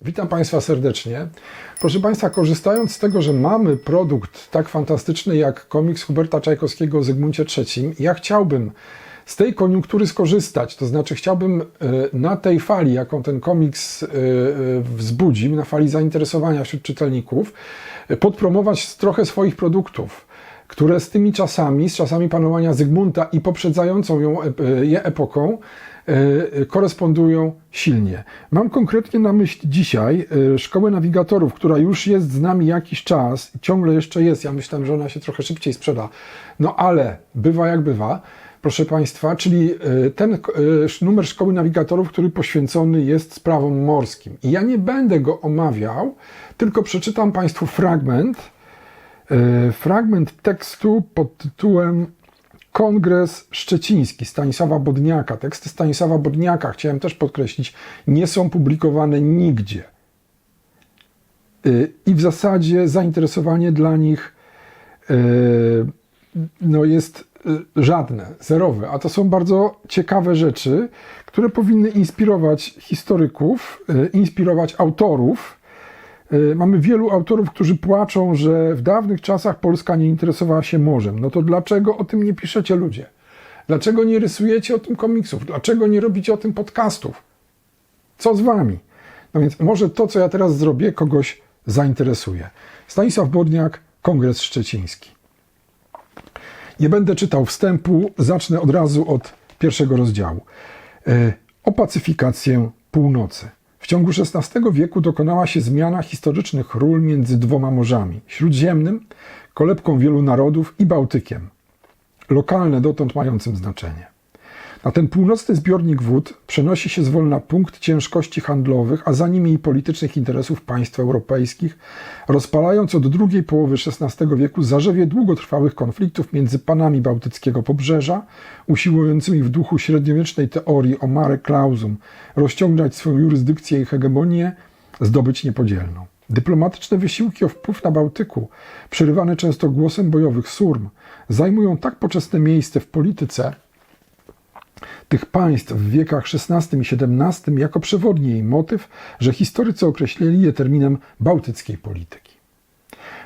Witam Państwa serdecznie. Proszę Państwa, korzystając z tego, że mamy produkt tak fantastyczny jak komiks Huberta Czajkowskiego o Zygmuncie III, ja chciałbym z tej koniunktury skorzystać. To znaczy, chciałbym e, na tej fali, jaką ten komiks e, e, wzbudził, na fali zainteresowania wśród czytelników, podpromować trochę swoich produktów które z tymi czasami, z czasami panowania Zygmunta i poprzedzającą ją je epoką, korespondują silnie. Mam konkretnie na myśli dzisiaj e, Szkołę Nawigatorów, która już jest z nami jakiś czas, ciągle jeszcze jest. Ja myślałem, że ona się trochę szybciej sprzeda. No ale bywa jak bywa. Proszę Państwa, czyli e, ten e, numer Szkoły Nawigatorów, który poświęcony jest sprawom morskim. I ja nie będę go omawiał, tylko przeczytam Państwu fragment, E, fragment tekstu pod tytułem Kongres Szczeciński Stanisława Bodniaka. Teksty Stanisława Bodniaka, chciałem też podkreślić, nie są publikowane nigdzie. E, I w zasadzie zainteresowanie dla nich e, no jest e, żadne, zerowe. A to są bardzo ciekawe rzeczy, które powinny inspirować historyków, inspirować autorów. E, Mamy wielu autorów, którzy płaczą, że w dawnych czasach Polska nie interesowała się morzem. No to dlaczego o tym nie piszecie ludzie? Dlaczego nie rysujecie o tym komiksów? Dlaczego nie robicie o tym podcastów? Co z wami? No więc może to, co ja teraz zrobię, kogoś zainteresuje. Stanisław Bodniak, Kongres Szczeciński. Nie będę czytał wstępu, zacznę od razu od pierwszego rozdziału. E, O pacyfikację północy. W ciągu XVI wieku dokonała się zmiana historycznych ról między dwoma morzami śródziemnym, kolebką wielu narodów i Bałtykiem, lokalne dotąd mającym znaczenie. Na ten północny zbiornik wód przenosi się zwolna punkt ciężkości handlowych, a za nimi i politycznych interesów państw europejskich, rozpalając od drugiej połowy XVI wieku zarzewie długotrwałych konfliktów między panami bałtyckiego pobrzeża, usiłującymi w duchu średniowiecznej teorii o mare clausum rozciągać swoją jurysdykcję i hegemonię, zdobyć niepodzielną. Dyplomatyczne wysiłki o wpływ na Bałtyku, przerywane często głosem bojowych surm, zajmują tak poczesne miejsce w polityce, tych państw w wiekach XVI i XVII jako przewodni jej motyw, że historycy określili je terminem bałtyckiej polityki.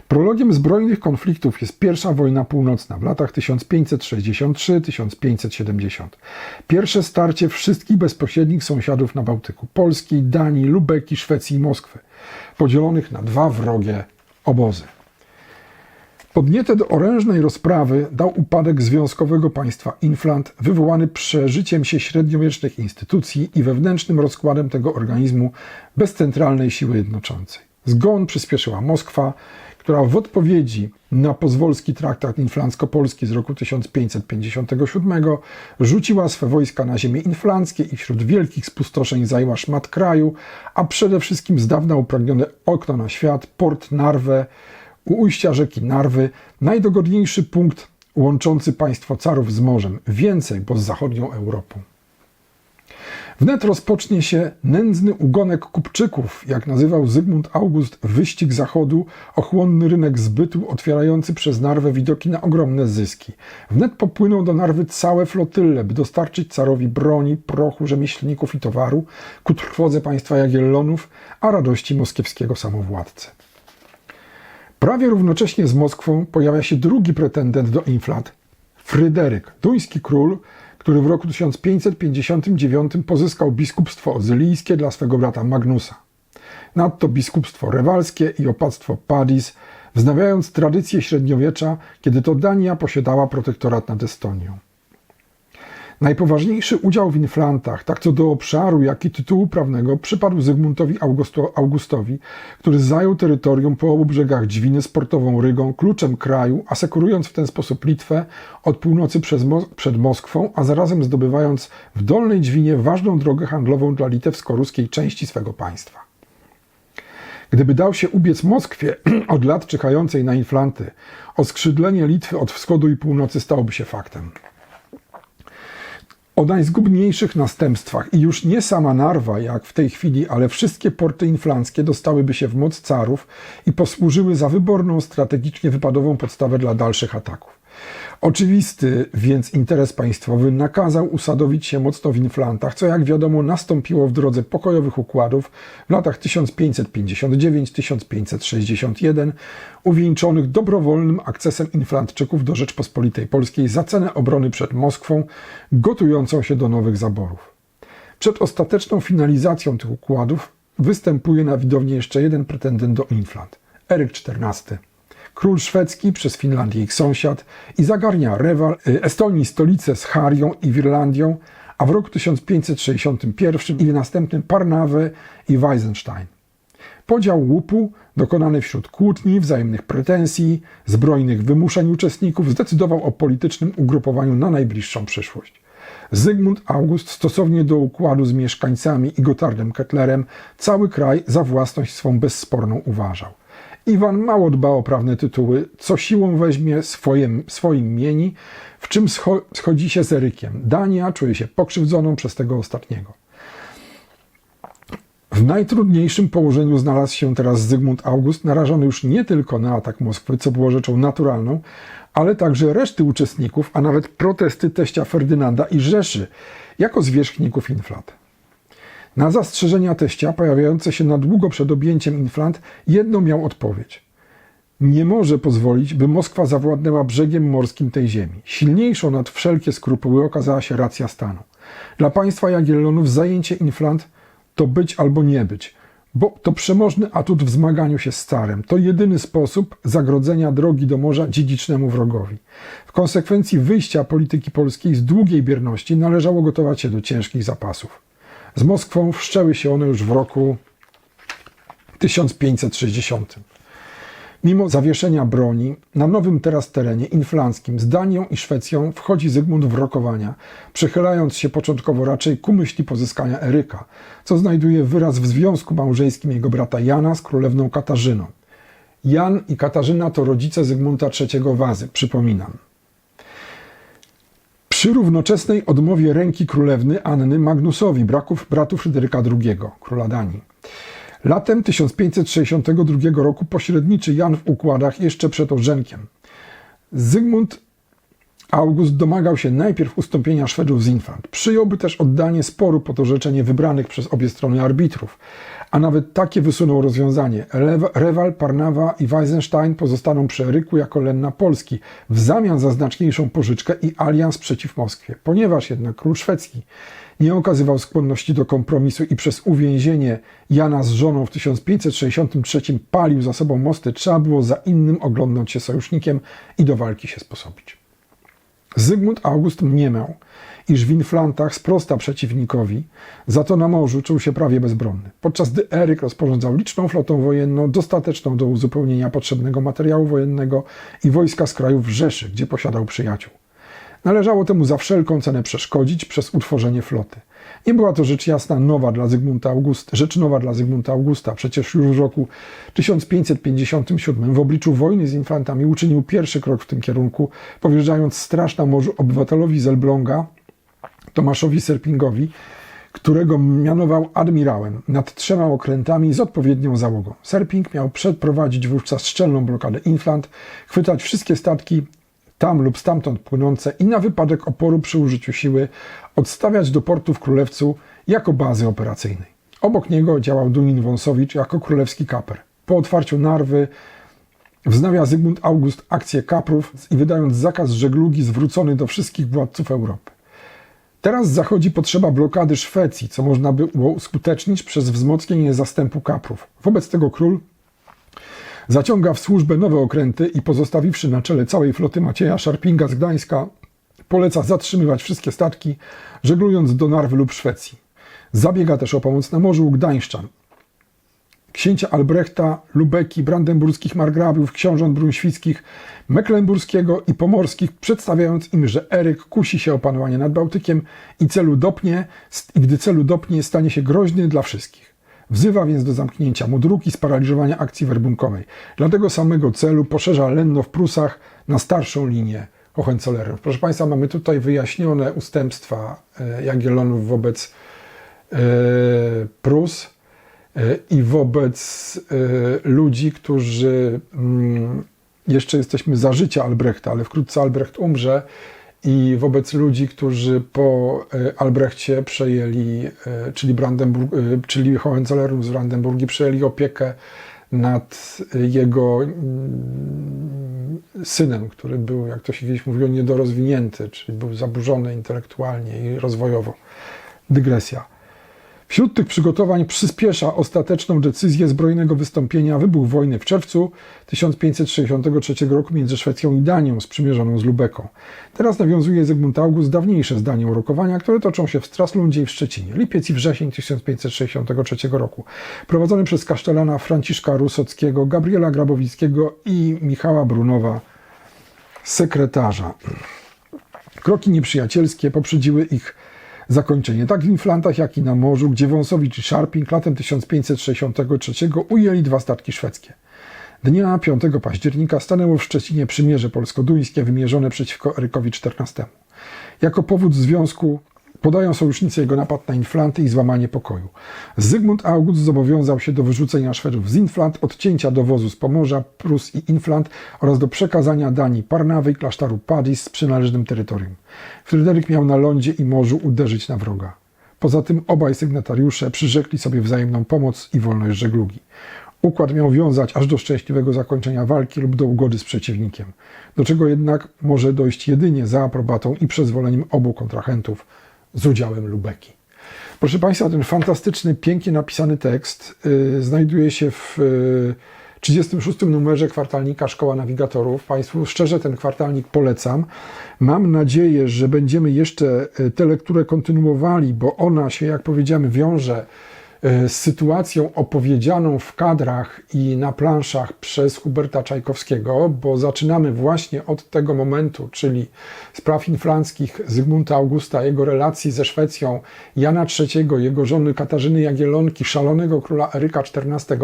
Prologiem zbrojnych konfliktów jest pierwsza wojna północna w latach 1563-1570. Pierwsze starcie wszystkich bezpośrednich sąsiadów na Bałtyku Polski, Danii, Lubeki, Szwecji i Moskwy, podzielonych na dwa wrogie obozy. Podniete do orężnej rozprawy dał upadek związkowego państwa Inflant, wywołany przeżyciem się średniowiecznych instytucji i wewnętrznym rozkładem tego organizmu bez centralnej siły jednoczącej. Zgon przyspieszyła Moskwa, która w odpowiedzi na pozwolski traktat inflancko-polski z roku 1557 rzuciła swe wojska na ziemię inflanckie i wśród wielkich spustoszeń zajęła szmat kraju, a przede wszystkim z dawna upragnione okno na świat, port Narwę, u ujścia rzeki Narwy, najdogodniejszy punkt łączący państwo carów z morzem, więcej, bo z zachodnią Europą. Wnet rozpocznie się nędzny ugonek kupczyków, jak nazywał Zygmunt August wyścig zachodu, ochłonny rynek zbytu, otwierający przez Narwę widoki na ogromne zyski. Wnet popłyną do Narwy całe flotyle, by dostarczyć carowi broni, prochu, rzemieślników i towaru, ku trwodze państwa Jagiellonów, a radości moskiewskiego samowładcy. Prawie równocześnie z Moskwą pojawia się drugi pretendent do inflat, Fryderyk, duński król, który w roku 1559 pozyskał biskupstwo ozylijskie dla swego brata Magnusa. Nadto biskupstwo rewalskie i opactwo Padis, wznawiając tradycję średniowiecza, kiedy to Dania posiadała protektorat nad Estonią. Najpoważniejszy udział w inflantach, tak co do obszaru, jak i tytułu prawnego, przypadł Zygmuntowi Augusto, Augustowi, który zajął terytorium po obu brzegach Dźwiny z portową Rygą, kluczem kraju, asekurując w ten sposób Litwę od północy przez przed Moskwą, a zarazem zdobywając w Dolnej Dźwinie ważną drogę handlową dla litewsko-ruskiej części swego państwa. Gdyby dał się ubiec Moskwie od lat czekającej na inflanty, oskrzydlenie Litwy od wschodu i północy stałoby się faktem. O najzgubniejszych następstwach i już nie sama Narwa, jak w tej chwili, ale wszystkie porty inflanckie dostałyby się w moc carów i posłużyły za wyborną, strategicznie wypadową podstawę dla dalszych ataków. Oczywisty więc interes państwowy nakazał usadowić się mocno w inflantach, co jak wiadomo nastąpiło w drodze pokojowych układów w latach 1559-1561, uwieńczonych dobrowolnym akcesem inflantczyków do Rzeczpospolitej Polskiej za cenę obrony przed Moskwą, gotującą się do nowych zaborów. Przed ostateczną finalizacją tych układów występuje na widowni jeszcze jeden pretendent do inflant Eryk XIV. Król szwedzki przez Finlandię ich sąsiad i zagarnia Rewal, y, Estonii stolicę z Harią i Wirlandią, a w roku 1561 i w następnym Parnawę i Weisenstein. Podział łupu, dokonany wśród kłótni, wzajemnych pretensji, zbrojnych wymuszeń uczestników, zdecydował o politycznym ugrupowaniu na najbliższą przyszłość. Zygmunt August stosownie do układu z mieszkańcami i Gotardem Kettlerem cały kraj za własność swą bezsporną uważał. Iwan mało dba o prawne tytuły, co siłą weźmie swoim, swoim mieni, w czym scho schodzi się z Erykiem. Dania czuje się pokrzywdzoną przez tego ostatniego. W najtrudniejszym położeniu znalazł się teraz Zygmunt August, narażony już nie tylko na atak Moskwy, co było rzeczą naturalną, ale także reszty uczestników, a nawet protesty teścia Ferdynanda i Rzeszy jako zwierzchników inflat. Na zastrzeżenia teścia, pojawiające się na długo przed objęciem inflant, jedno miał odpowiedź. Nie może pozwolić, by Moskwa zawładnęła brzegiem morskim tej ziemi. Silniejszą nad wszelkie skrupuły okazała się racja stanu. Dla państwa Jagiellonów zajęcie inflant to być albo nie być, bo to przemożny atut w zmaganiu się z carem. To jedyny sposób zagrodzenia drogi do morza dziedzicznemu wrogowi. W konsekwencji wyjścia polityki polskiej z długiej bierności należało gotować się do ciężkich zapasów. Z Moskwą wszczęły się one już w roku 1560. Mimo zawieszenia broni, na nowym teraz terenie inflanckim z Danią i Szwecją wchodzi Zygmunt w rokowania, przychylając się początkowo raczej ku myśli pozyskania Eryka, co znajduje wyraz w związku małżeńskim jego brata Jana z królewną Katarzyną. Jan i Katarzyna to rodzice Zygmunta III Wazy, przypominam. Przy równoczesnej odmowie ręki królewny Anny Magnusowi, braków bratu Fryderyka II, króla Danii. Latem 1562 roku pośredniczy Jan w układach jeszcze przed Orzenkiem. Zygmunt August domagał się najpierw ustąpienia Szwedów z infant. Przyjąłby też oddanie sporu pod orzeczenie wybranych przez obie strony arbitrów. A nawet takie wysunął rozwiązanie. Rewal, Parnawa i Weisenstein pozostaną przy Eryku jako lenna Polski w zamian za znaczniejszą pożyczkę i alians przeciw Moskwie. Ponieważ jednak król szwedzki nie okazywał skłonności do kompromisu i przez uwięzienie Jana z żoną w 1563 palił za sobą mosty, trzeba było za innym oglądnąć się sojusznikiem i do walki się sposobić. Zygmunt August mniemał, iż w Inflantach sprosta przeciwnikowi, za to na morzu czuł się prawie bezbronny. Podczas gdy Eryk rozporządzał liczną flotą wojenną, dostateczną do uzupełnienia potrzebnego materiału wojennego i wojska z krajów Rzeszy, gdzie posiadał przyjaciół. Należało temu za wszelką cenę przeszkodzić przez utworzenie floty. Nie była to rzecz jasna nowa dla Zygmunta Augusta, rzecz nowa dla Zygmunta Augusta. Przecież już w roku 1557 w obliczu wojny z infantami uczynił pierwszy krok w tym kierunku, powierzając straż na morzu obywatelowi z Elbląga, Tomaszowi Serpingowi, którego mianował admirałem nad trzema okrętami z odpowiednią załogą. Serping miał przeprowadzić wówczas szczelną blokadę Inflant, chwytać wszystkie statki tam lub stamtąd płynące i na wypadek oporu przy użyciu siły odstawiać do portu w Królewcu jako bazy operacyjnej. Obok niego działał Dunin Wąsowicz jako królewski kaper. Po otwarciu Narwy wznawia Zygmunt August akcję kaprów i wydając zakaz żeglugi zwrócony do wszystkich władców Europy. Teraz zachodzi potrzeba blokady Szwecji, co można było uskutecznić przez wzmocnienie zastępu kaprów. Wobec tego król zaciąga w służbę nowe okręty i pozostawiwszy na czele całej floty Macieja Szarpinga z Gdańska, poleca zatrzymywać wszystkie statki, żeglując do Narwy lub Szwecji. Zabiega też o pomoc na morzu Gdańszczan. Księcia Albrechta, Lubeki, brandenburskich margrabiów, książąt bruńświckich, mecklenburskiego i pomorskich, przedstawiając im, że Eryk kusi się o panowanie nad Bałtykiem i celu dopnie, i gdy celu dopnie, stanie się groźny dla wszystkich. Wzywa więc do zamknięcia mu dróg i sparaliżowania akcji werbunkowej. Dla tego samego celu poszerza Lenno w Prusach na starszą linię Hohenzollernów. Proszę Państwa, mamy tutaj wyjaśnione ustępstwa e, Jagiellonów wobec e, Prus e, i wobec ludzi, którzy mm, jeszcze jesteśmy za życia Albrechta, ale wkrótce Albrecht umrze i wobec ludzi, którzy po e, Albrechcie przejęli, e, czyli, Brandenburg, e, czyli Hohenzollernum z Brandenburgii, przejęli opiekę nad jego mm, synem, który był, jak to się kiedyś mówiło, niedorozwinięty, czyli był zaburzony intelektualnie i rozwojowo. Dygresja. Wśród tych przygotowań przyspiesza ostateczną decyzję zbrojnego wystąpienia wybuch wojny w czerwcu 1563 roku między Szwecją i Danią sprzymierzoną z Lubeką. Teraz nawiązuje Zygmunt August dawniejsze zdanie urokowania, które toczą się w Straslundzie i w Szczecinie. Lipiec i wrzesień 1563 roku. Prowadzony przez kasztelana Franciszka Rusockiego, Gabriela Grabowickiego i Michała Brunowa, sekretarza. Kroki nieprzyjacielskie poprzedziły ich zakończenie. Tak w Inflantach, jak i na morzu, gdzie Wąsowicz i Szarping latem 1563 ujęli dwa statki szwedzkie. Dnia 5 października stanęło w Szczecinie przymierze polsko-duńskie wymierzone przeciwko Erykowi XIV. Jako powód związku podają sojusznicy jego napad na Inflanty i złamanie pokoju. Zygmunt August zobowiązał się do wyrzucenia Szwedów z Inflant, odcięcia dowozu z Pomorza, Prus i Inflant oraz do przekazania Danii Parnawy i klasztoru Padis z przynależnym terytorium. Fryderyk miał na lądzie i morzu uderzyć na wroga. Poza tym obaj sygnatariusze przyrzekli sobie wzajemną pomoc i wolność żeglugi. Układ miał wiązać aż do szczęśliwego zakończenia walki lub do ugody z przeciwnikiem, do czego jednak może dojść jedynie za aprobatą i przyzwoleniem obu kontrahentów z udziałem Lubeki. Proszę Państwa, ten fantastyczny, pięknie napisany tekst y, znajduje się w y, 36 numerze kwartalnika Szkoła Nawigatorów. Państwu szczerze ten kwartalnik polecam. Mam nadzieję, że będziemy jeszcze y, tę lekturę kontynuowali, bo ona się, jak powiedziałem, wiąże z sytuacją opowiedzianą w kadrach i na planszach przez Huberta Czajkowskiego, bo zaczynamy właśnie od tego momentu, czyli spraw inflanckich Zygmunta Augusta, jego relacji ze Szwecją, Jana III, jego żony Katarzyny Jagiellonki, szalonego króla Eryka XIV,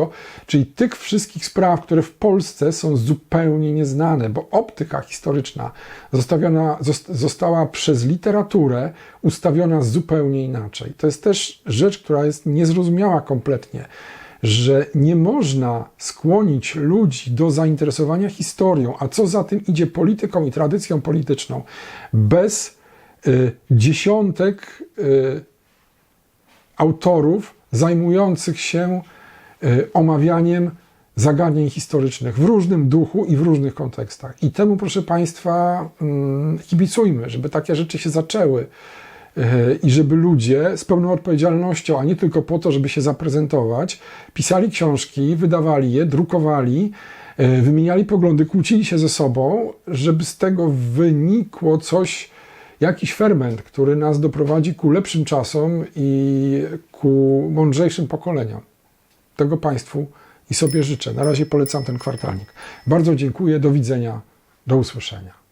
czyli tych wszystkich spraw, które w Polsce są zupełnie nieznane, bo optyka historyczna zostawiona, została przez literaturę ustawiona zupełnie inaczej. To jest też rzecz, która jest niezrozumiała kompletnie, że nie można skłonić ludzi do zainteresowania historią, a co za tym idzie polityką i tradycją polityczną, bez y, dziesiątek y, autorów zajmujących się y, omawianiem zagadnień historycznych w różnym duchu i w różnych kontekstach. I temu, proszę Państwa, mm, kibicujmy, żeby takie rzeczy się zaczęły i żeby ludzie z pełną odpowiedzialnością, a nie tylko po to, żeby się zaprezentować, pisali książki, wydawali je, drukowali, e, wymieniali poglądy, kłócili się ze sobą, żeby z tego wynikło coś, jakiś ferment, który nas doprowadzi ku lepszym czasom i ku mądrzejszym pokoleniom. Tego Państwu i sobie życzę. Na razie polecam ten kwartalnik. Bardzo dziękuję, do widzenia, do usłyszenia.